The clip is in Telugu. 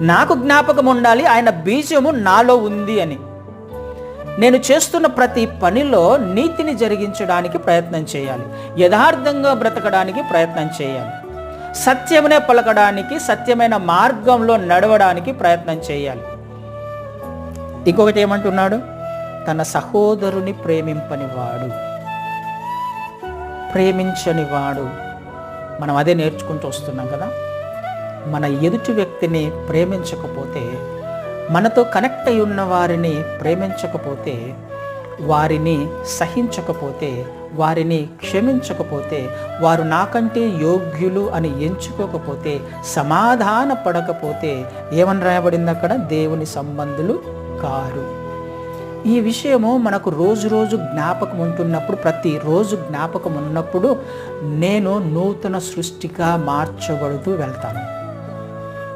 నాకు జ్ఞాపకం ఉండాలి ఆయన బీజము నాలో ఉంది అని. నేను చేస్తున్న ప్రతి పనిలో నీతిని జరిగించడానికి ప్రయత్నం చేయాలి యథార్థంగా బ్రతకడానికి ప్రయత్నం చేయాలి సత్యమునే పలకడానికి సత్యమైన మార్గంలో నడవడానికి ప్రయత్నం చేయాలి. ఇంకొకటి ఏమంటున్నాడు? తన సహోదరుని ప్రేమింపనివాడు. ప్రేమించనివాడు. మనం అదే నేర్చుకుంటూ వస్తున్నాం కదా? మన ఎదుటి వ్యక్తిని ప్రేమించకపోతే మనతో కనెక్ట్ అయి ఉన్న వారిని ప్రేమించకపోతే వారిని సహించకపోతే వారిని క్షమించకపోతే వారు నాకంటే యోగ్యులు అని ఎంచుకోకపోతే సమాధాన పడకపోతే ఏమని రాయబడింది అక్కడ? దేవుని సంబంధులు కారు. ఈ విషయము మనకు రోజు రోజు జ్ఞాపకం ఉంటున్నప్పుడు ప్రతిరోజు జ్ఞాపకం ఉన్నప్పుడు నేను నూతన సృష్టిగా మార్చబడుతూ వెళ్తాను.